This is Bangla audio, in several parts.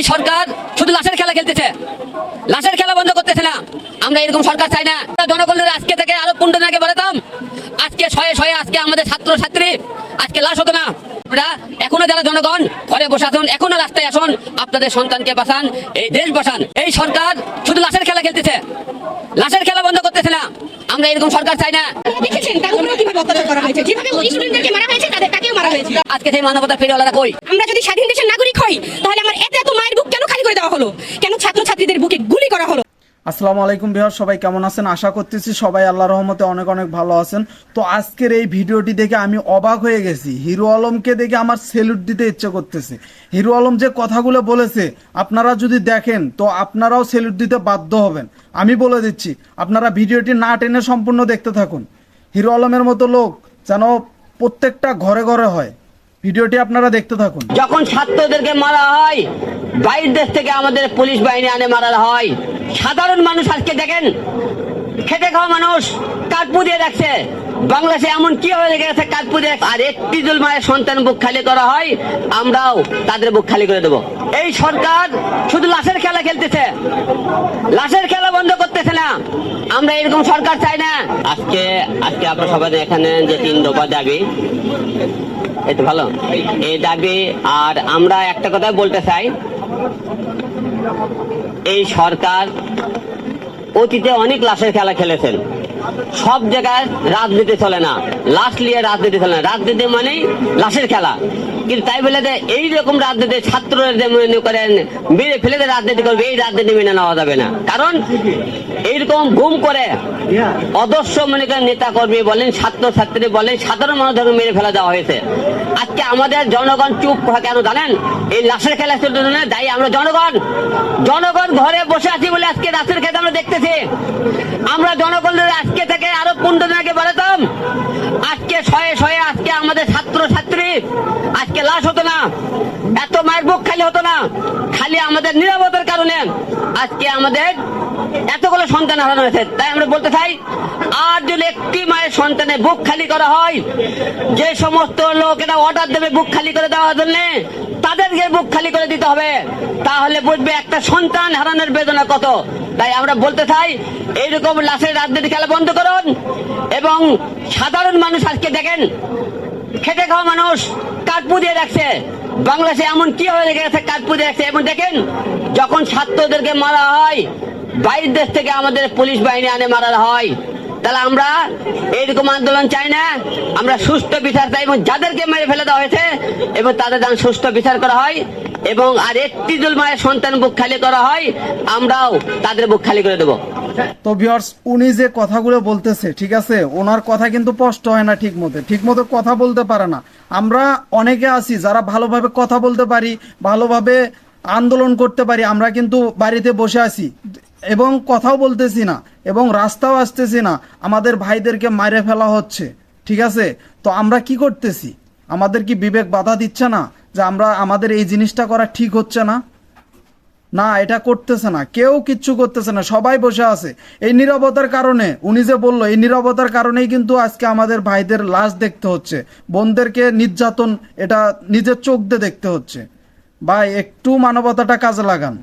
এই সরকার শুধু লাশের খেলা খেলতেছে। লাশের খেলা বন্ধ করতেছে না। আমরা এরকম সরকার চাই না। জনগণের আজকে থেকে আরও পনেরো আগে বলতাম আজকে শয়ে শয়ে আজকে আমাদের ছাত্র ছাত্রী আজকে লাশ হতো না। এখনও যারা জনগণ, ঘরে বসে আসুন, এখনও রাস্তায় আসুন, আপনাদের সন্তানকে বাঁচান, এই দেশ বাঁচান এই সরকার শুধু লাশের খেলা খেলতেছে। লাশের খেলা বন্ধ করতেছে না। আমরা এরকম সরকার চাই না। দেখেছেন কীভাবে অত্যাচার করা হয়েছে? যেভাবে স্টুডেন্টদেরকে মারা হয়েছে তাদের তাকেও মারা হয়েছে? আজকে সেই মানবতা আলাদা কই? আমরা যদি স্বাধীন দেশের নাগরিক হই তাহলে আমার এত এত মায়ের বুক কেন খালি করে দেওয়া হলো? কেন ছাত্র ছাত্রীদের বুকে গুলি করা হলো? আসসালামু আলাইকুম বিহার সবাই কেমন আছেন? আশা করতেছি সবাই আল্লাহ রহমতে অনেক অনেক ভালো আছেন। তো আজকের এই ভিডিওটি দেখে আমি অবাক হয়ে গেছি। হিরো আলমকে দেখে আমার সেলুট দিতে ইচ্ছে করতেছে। হিরো আলম যে কথাগুলো বলেছে, আপনারা যদি দেখেন, তো আপনারাও সেলুট দিতে বাধ্য হবেন। আমি বলে দিচ্ছি, আপনারা ভিডিওটি না টেনে সম্পূর্ণ দেখতে থাকুন। হিরো আলমের মতো লোক যেন প্রত্যেকটা ঘরে ঘরে হয়। ভিডিওটি আপনারা দেখতে থাকুন। যখন ছাত্রদেরকে মারা হয়, বাইরের দেশ থেকে আমাদের পুলিশ বাহিনী আনে মারা হয়। সাধারণ মানুষ আজকে দেখেন খেতে খাওয়া মানুষ, কাঠ দিয়ে রাখছে। বাংলাদেশে এমন কি হয়ে গেছে দিয়ে আর একটি জুল মায়ের সন্তান বুক খালি করা হয়, আমরাও তাদের বুক খালি করে দেব। এই সরকার শুধু লাশের খেলা খেলতেছে, লাশের খেলা বন্ধ করতেছে না। আমরা এরকম সরকার চাই না। আজকে আজকে আপনার সবাই এখানে যে তিন দফা দাবি এই তো ভালো। এই দাবি, আর আমরা একটা কথা বলতে চাই, এই সরকার অতীতে অনেক লাশের খেলা খেলেছেন। সব জায়গায় রাজনীতি চলে না। লাশ নিয়ে রাজনীতি চলে না। রাজনীতি মানেই লাশের খেলা। কিন্তু তাই বলে যে এইরকম রাজনীতি ছাত্ররা যে মনে করেন, মেরে ফেলে যে রাজনীতি করবে, এই রাজনীতি মেনে নেওয়া যাবে না। কারণ এইরকম গুম করে অদর্শ মনে করেন নেতা কর্মী বলেন ছাত্র ছাত্রী বলেন, সাধারণ মানুষ ধরে মেরে ফেলা দেওয়া হয়েছে। আজকে আমাদের জনগণ চুপ কেন জানেন? এই লাশের খেলা চলতে দায়ী আমরা জনগণ। জনগণ ঘরে বসে আছি বলে আজকে লাশের খেলা আমরা দেখতেছি। আমরা জনগণের আজকে বুক খালি হতো না, খালি আমাদের নিরাপত্তার কারণে আজকে আমাদের এতগুলো সন্তান হারানো হয়েছে। তাই আমরা বলতে চাই, আর যদি একটি মায়ের সন্তানের বুক খালি করা হয়, যে সমস্ত লোকেরা অর্ডার দেবে বুক খালি করে দেওয়ার জন্য, তাদেরকে বুক খালি করে দিতে হবে। তাহলে বুঝবে একটা সন্তান হারানোর বেদনা কত। তাই আমরা বলতে চাই, এইরকম লাশের রাজনীতি খেলা বন্ধ করুন, এবং সাধারণ মানুষ আজকে দেখেন, খেটে খাওয়া মানুষ কাঠপু দিয়ে রাখছে। বাংলাদেশে এমন কি হয়ে গেছে কাঠপু দিয়ে রাখছে। এবং দেখেন, যখন ছাত্রদেরকে মারা হয়, বাইরের দেশ থেকে আমাদের পুলিশ বাহিনী আনে মারা হয়, তাহলে আমরা এইরকম আন্দোলন চাই না। আমরা সুস্থ বিচার চাই এবং যাদেরকে মেরে ফেলে দেওয়া হয়েছে এবং তাদের যেন সুস্থ বিচার করা হয় এবং আর একটি জুল মায়ের সন্তান বুক খালি করা হয়, আমরাও তাদের বুক খালি করে দেবো। তো ভিউয়ার্স উনি যে কথাগুলো বলতেছে, ঠিক আছে? ওনার কথা কিন্তু স্পষ্ট হয় না ঠিক মতো ঠিক মতো কথা বলতে পারে না। আমরা অনেকে আছি যারা ভালোভাবে কথা বলতে পারি, ভালোভাবে আন্দোলন করতে পারি, আমরা কিন্তু বাড়িতে বসে আছি। এবং কথাও বলতেছি না, এবং রাস্তাও আসতেছি না। আমাদের ভাইদেরকে মারে ফেলা হচ্ছে, ঠিক আছে? তো আমরা কি করতেছি? আমাদের কি বিবেক বাধা দিচ্ছে না? যে আমরা আমাদের এই জিনিসটা করা ঠিক হচ্ছে না। না, এটা করতেছে না। কেউ কিচ্ছু করতেছে না। সবাই বসে আছে। এই নিরবতার কারণে, উনি যে বলল, এই নিরবতার কারণেই কিন্তু আজকে আমাদের ভাইদের লাশ দেখতে হচ্ছে। বোনদেরকে নির্যাতন, এটা নিজের চোখ দিয়ে দেখতে হচ্ছে। ভাই, একটু মানবতাটা কাজে লাগান।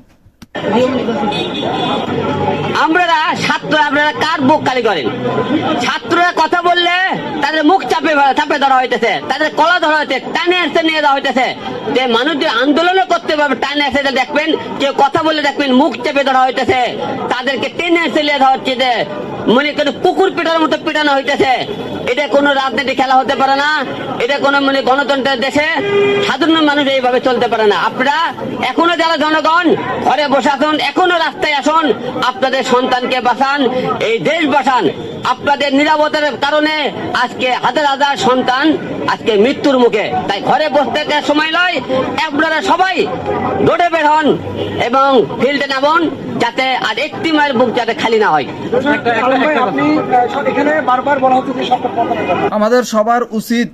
আপনারা ছাত্র, আপনারা কার বুক কালি করেন? ছাত্ররা কথা বললে তাদের মুখ চাপে চাপে ধরা হইতেছে। তাদের কলা ধরা হইতেছে, টানে আসতে নিয়ে দেওয়া হইতেছে। যে মানুষ যে আন্দোলনও করতে পারবে টানে আসে দেখবেন, কেউ কথা বলে দেখবেন মুখ চেপে ধরা হইতেছে। তাদেরকে টেনে আসতে নিয়ে দেওয়া হচ্ছে যে, মনে করে পুকুর পিটার মতো পিটানো হইতেছে। এটা কোনো রাজনীতি খেলা হতে পারে না, এটা কোনো মানে গণতন্ত্রের দেশে সাধারণ মানুষ এইভাবে চলতে পারে না। আপনারা এখনও যারা জনগণ, ঘরে বসে আসুন এখনও রাস্তায় আসুন, আপনাদের সন্তানকে বাঁচান, এই দেশ বাঁচান। আপনাদের নিরাপত্তার কারণে আজকে হাজার হাজার সন্তান আজকে মৃত্যুর মুখে। তাই ঘরে বসতে সময় নয় আপনারা সবাই রোডে বের হন এবং ফিল্ডে নামুন, যাতে আর একটি মায়ের বুক যাতে খালি না হয়। আমাদের সবার উচিত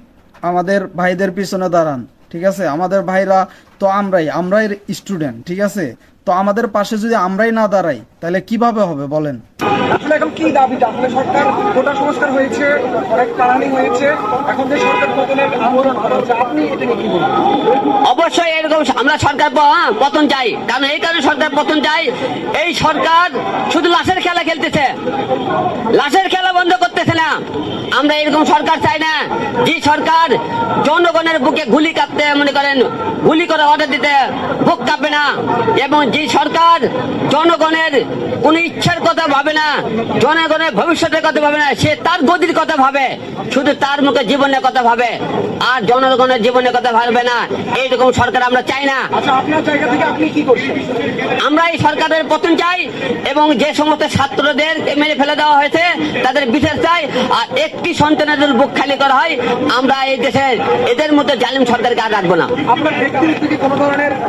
আমাদের ভাইদের পিছনে দাঁড়ান, ঠিক আছে? আমাদের ভাইরা তো আমরাই আমরাই স্টুডেন্ট ঠিক আছে? তো আমাদের পাশে যদি আমরাই না দাঁড়াই তাহলে কীভাবে হবে বলেন? আসলে এখন কি দাবিটা? আসলে সরকার কোটা সংস্কার হয়েছে অনেক প্ল্যানিং হয়েছে। এখন যে সরকার পতনের আন্দোলন করা হচ্ছে আপনি এটা নিয়ে কি বলবেন? অবশ্যই এরকম আমরা সরকার হ্যাঁ, পতন চাই। কারণ এই কারণে সরকার পতন চাই। এই সরকার শুধু লাশের খেলা খেলতেছে। লাশের খেলা বন্ধ করতেছে না আমরা এরকম সরকার চাই না। যে সরকার জনগণের বুকে গুলি কাঁপতে মনে করেন গুলি করে অর্ডার দিতে বুক কাঁপে না। এবং যে সরকার জনগণের কোন ইচ্ছার কথা ভাবে না জনগণের ভবিষ্যতের কথা ভাবে না সে তার গদির কথা ভাবে শুধু তার মুখে জীবনের কথা ভাবে আর জনগণের জীবনের কথা ভাববে না। এইরকম সরকার আমরা চাই না। আচ্ছা আমরা এই সরকারের পতন চাই এবং যে সমস্ত ছাত্রদের মেরে ফেলে দেওয়া হয়েছে তাদের বিচার চাই আর একটি সন্তানের যদি বুক খালি করা হয়? আমরা এই দেশে এদের মতো জালিম সরকারকে আর রাখব না।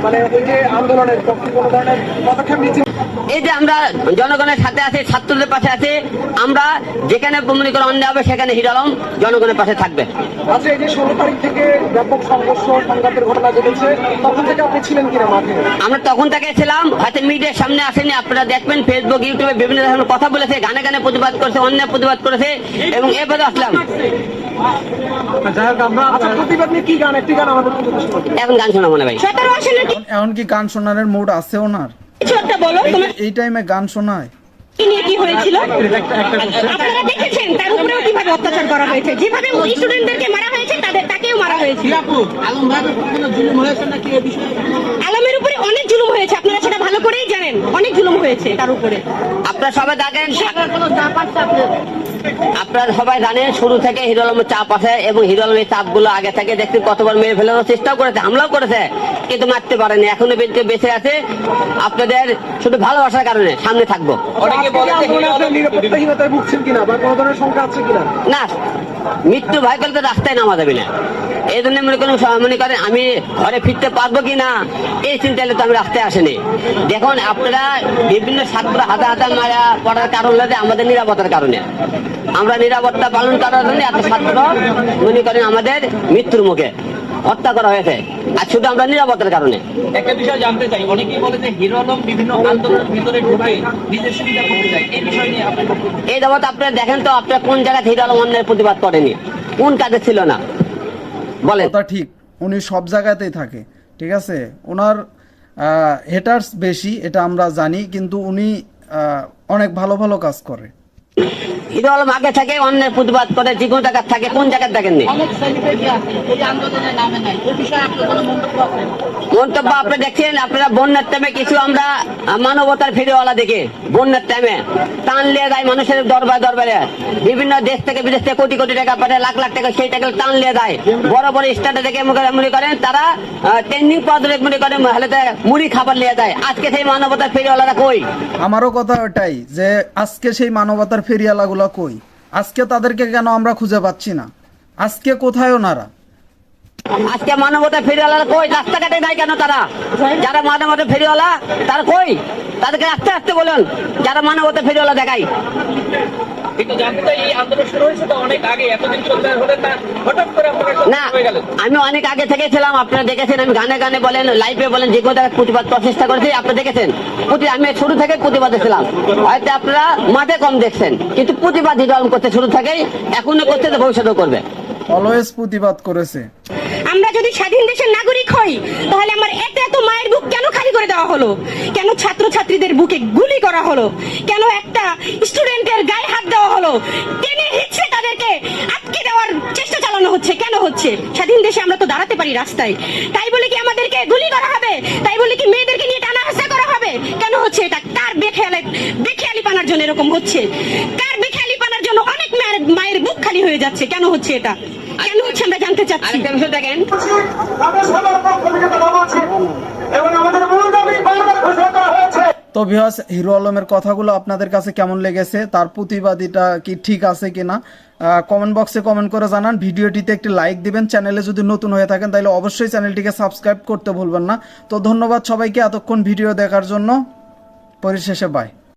মানে এই যে আমরা জনগণের সাথে আছি ছাত্রদের পাশে আছি আমরা যেখানে মনে করে অন্যায় হবে সেখানে হিরালম জনগণের পাশে থাকবে। আচ্ছা এই যে ষোলো তারিখ থেকে ব্যাপক সংঘর্ষ সংঘাতের ঘটনা ঘটেছে তখন থেকে আপনি ছিলেন কিনা মাঠে? আমরা তখন থেকে ছিলাম হয়তো মিডিয়ার সামনে আসেনি আপনারা দেখবেন ফেসবুক ইউটিউবে বিভিন্ন ধরনের কথা বলেছে গানে গানে প্রতিবাদ করেছে অন্যায় প্রতিবাদ করেছে এবং এবারে আসলাম। প্রতিবাদ নিয়ে কি গান একটি গান আমাদের পরিবেশন করবেন এখন গান শোনা ভাই। এখন- এখন কি গান শোনানোর মুড আছে ওনার? কিছু একটা বলো তোমার এই টাইমে গান শোনায়। নিয়ে কি হয়েছিল? আপনারা দেখেছেন তার উপরেও কীভাবে অত্যাচার করা হয়েছে? যেভাবে স্টুডেন্টদেরকে মারা হয়েছে তাদের তাকেও মারা হয়েছিল আলমের উপরে অনেক জুলুম হয়েছে আপনারা সেটা ভালো করেই জানেন। অনেক জুলুম হয়েছে তার উপরে। আপনারা সবাই দেখেন আপনারা সবাই জানেন শুরু থেকে হিরো আলমের চাপ আছে এবং হিরো আলমের চাপগুলো আগে থেকে দেখতে কতবার মেরে ফেলার চেষ্টাও করেছে হামলাও করেছে কিন্তু মারতে পারেনি। এখনও বেঁচে বেঁচে আছে। আপনাদের শুধু ভালোবাসার কারণে সামনে থাকব। অনেকে বলে আন্দোলনে আপনি নিরাপত্তাহীনতায় ভুগছেন কিনা বা কোনো ধরনের সংখ্যা আছে কিনা? না মৃত্যু ভাই করলে তো রাস্তায় নামা যাবে না। এই জন্য মনে করেন মনে করেন আমি ঘরে ফিরতে পারব কি না এই চিন্তায় তো আমি রাস্তায় আসিনি। দেখুন আপনারা বিভিন্ন ছাত্র হাতে হাতে মারা পড়ার কারণ হচ্ছে আমাদের নিরাপত্তার কারণে। আমরা নিরাপত্তা পালন করার জন্য এত ছাত্র মনে করেন আমাদের মৃত্যুর মুখে হত্যা করা হয়েছে। আর শুধু আমরা নিরাপত্তার কারণে। একটা বিষয় জানতে চাই অনেকেই বলে যে হিরো আলম বিভিন্ন আন্দোলনের ভিতরে ঢুকে নিজের সুবিধা করতে চায়। এই বিষয় নিয়ে কি? এই আপনারা দেখেন তো আপনারা কোন জায়গায় হিরো আলম অন্যের প্রতিবাদ করেনি? কোন কাজে ছিল না? বলেন কথা ঠিক, উনি সব জায়গাতেই থাকে, ঠিক আছে? ওনার হেটার্স বেশি, এটা আমরা জানি, কিন্তু উনি অনেক ভালো ভালো কাজ করে। থেকে অন্যের প্রতিবাদ করে যে কোনো জায়গায় থাকে কোন কোনো মন্তব্য আপনি দেখছেন আপনারা বন্যার টাইমে কিছু আমরা মানবতার ফেরিওয়ালা দেখে বন্যার টাইমে। টান লিয়ে যায় মানুষের দরবার দরবারে। বিভিন্ন দেশ থেকে বিদেশ থেকে কোটি কোটি টাকা পাঠায় লাখ লাখ টাকা সেই টাকা টান লিয়ে যায়। বড় বড় স্টার্টে দেখে মনে- মনে করেন তারা ট্রেন্ডিং পদরে মনে করেন হালেতে মুড়ি খাবার লিয়ে যায়। আজকে সেই মানবতার ফেরিওয়ালারা কই? আমারও কথা ওটাই যে আজকে সেই মানবতার ফেরিয়ালাগুলো কই? আজকে তাদেরকে কেন আমরা খুঁজে পাচ্ছি না? আজকে কোথায় ওনারা? আজকে মানবতা ফেরিওয়ালা কই? রাস্তাঘাটে নাই কেন তারা? যারা মানবতা ফেরিওয়ালা, তারা কই? তাদেরকে আস্তে আস্তে বলুন, যারা মানবতা ফেরিওয়ালা দেখাই। কিন্তু জানতে এই আন্দোলন শুরু হয়েছে তো অনেক আগে এতদিন চলতে হলে তা হঠাৎ করে না সচেতন গেলেন আমি অনেক আগে থেকে ছিলাম আপনারা দেখেছেন আমি গানে গানে বলেন লাইভে বলেন যে কোনো প্রতিবাদ প্রচেষ্টা করেছি আপনারা দেখেছেন। প্রতি আমি শুরু থেকে প্রতিবাদে ছিলাম। হয়তো আপনারা মাঠে কম দেখছেন কিন্তু প্রতিবাদ করতে শুরু থেকেই এখনও করতে তো ভবিষ্যতেও করবে। অলওয়েজ প্রতিবাদ করেছে। আমরা যদি স্বাধীন দেশের নাগরিক হই, তাহলে আমার এত এত মায়ের বুক কেন খালি করে দেওয়া হলো? কেন ছাত্র ছাত্রীদের বুকে গুলি করা হলো? কেন একটা স্টুডেন্টের গায়ে হাত দেওয়া হলো? টেনে হিচ্ছে তাদেরকে আটকে দেওয়ার চেষ্টা চালানো হচ্ছে, কেন হচ্ছে? স্বাধীন দেশে আমরা তো দাঁড়াতে পারি রাস্তায়। তাই বলে কি আমাদেরকে গুলি করা হবে? তাই বলে কি মেয়েদেরকে নিয়ে টানা হাসা করা হবে? কেন হচ্ছে এটা? কার বেখেয়ালে বেখেয়ালি পানার জন্য এরকম হচ্ছে? কার বেখেয়ালি পানার জন্য অনেক মায়ের মায়ের বুক খালি হয়ে যাচ্ছে? কেন হচ্ছে এটা? কেন হচ্ছে আমরা জানতে চাচ্ছি দেখেন। আমাদের সবার পক্ষ থেকে তো বলা উচিত এবং আমাদের মূল দাবি বারবার ঘোষণা করা হয়েছে তো ভিউয়ার্স হিরো আলমের কথাগুলো আপনাদের কাছে কেমন লেগেছে? তার প্রতিবাদীটা কি ঠিক আছে কিনা? কমেন্ট বক্সে কমেন্ট করে জানান। ভিডিওটিতে একটি লাইক দিবেন। চ্যানেলে যদি নতুন হয়ে থাকেন তাহলে অবশ্যই চ্যানেলটিকে সাবস্ক্রাইব করতে ভুলবেন না। তো ধন্যবাদ সবাইকে এতক্ষণ ভিডিও দেখার জন্য। পরিশেষে বাই